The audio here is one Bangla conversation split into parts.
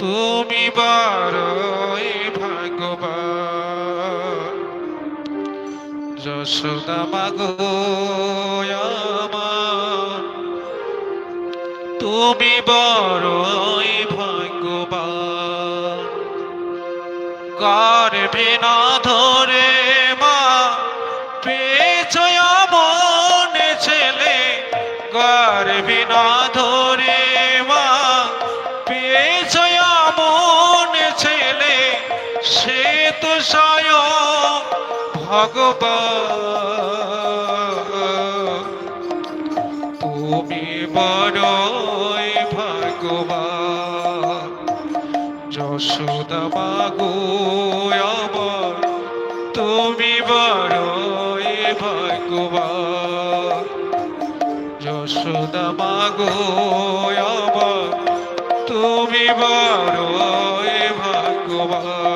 তুমি বড়ই ভাগ্যবান। যশোদা মাগো, আমার। তুমি বড়ই ভাগ্যবান। গর্ভে না ধরে মা পেছয় মনে ছেলে। গর্ভে না স্বয়ং ভগবান। তুমি বড়ই আমার তুমি বড়ই ভাগ্যবান যশোদা মাগো তুমি বড়ই ভাগ্যবান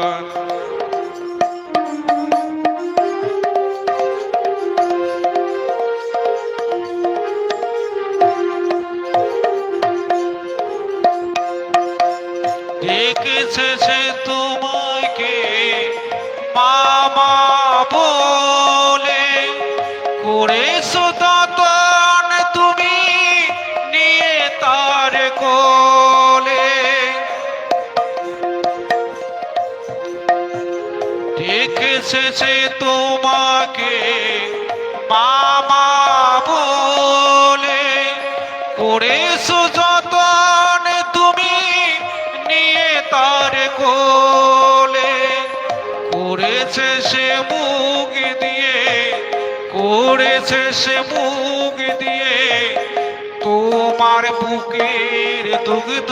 সে তোমাকে মামা বলে, করেছ ততন তুমি নিয়ে তার কোলে। ডেকেছে সে তোমাকে, মামা বলে, করেছ সে মুখ দিয়ে, করেছে সে মুখ দিয়ে তোমার বুকের দুগ্ধ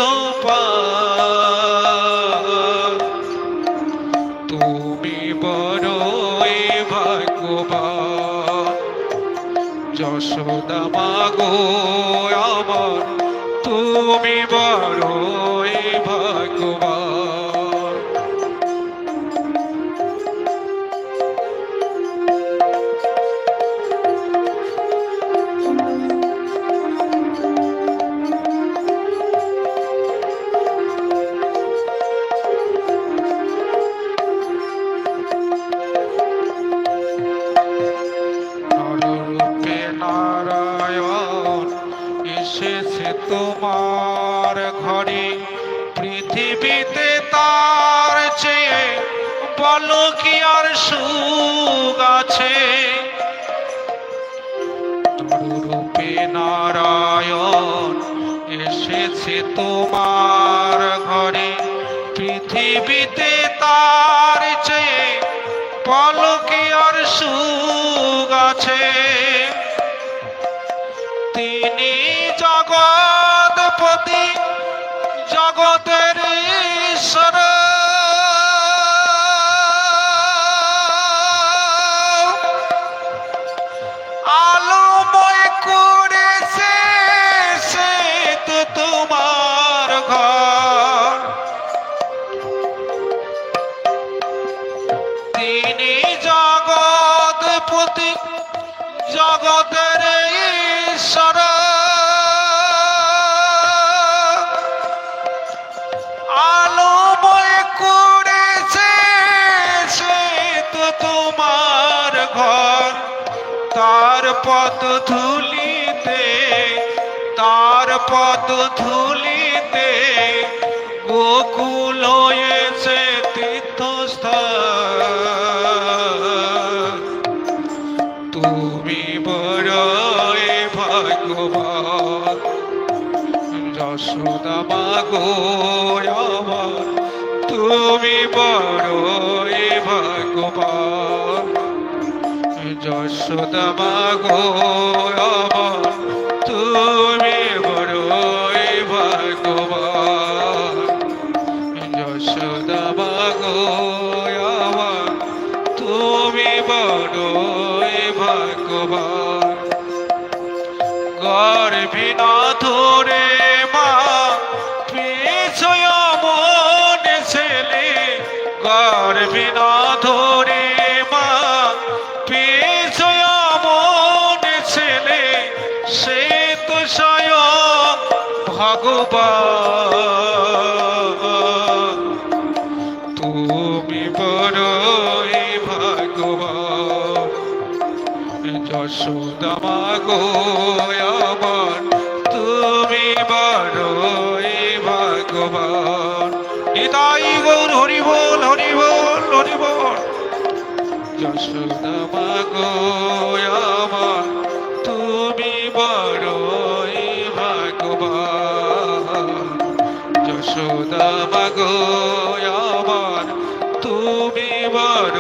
তুমি বড়ই ভাগ্যবান, যশোদা মাগো আমার, তুমি বড়ই আছে। নররূপে নারায়ণ এসেছে তোমার ঘরে। পৃথিবীতে তার চেয়ে পলকে আর সুখ আছে। তিনি জগৎপতি, জগতের তিনি জগৎপতি জগতের ঈশ্বর। আলোময় করেছে ঘর। তার পদ ধুলিতে, তার পদ ধুলিতে গোকুল হয়েছে তুমি বড়ই ভাগ্যবান। যশোদা মাগো আমার তুমি বড়ই ভাগ্যবান। যশোদা মাগো আমার তুমি গর্ভে না ধরে মা পিছয় ছেলে গর্ভে না ধরে মা পিছয় ছেলে সে তো স্বয়ং ভগবান। তুমি বড় ভাগবা যশোদামা গো তুমি বড়ই ভগবান। নিতাই গৌর হরি বল হরি বল হরি বল যশোদামা তুমি বড়ই ভগবান। যশোদামা গো তুমি বড়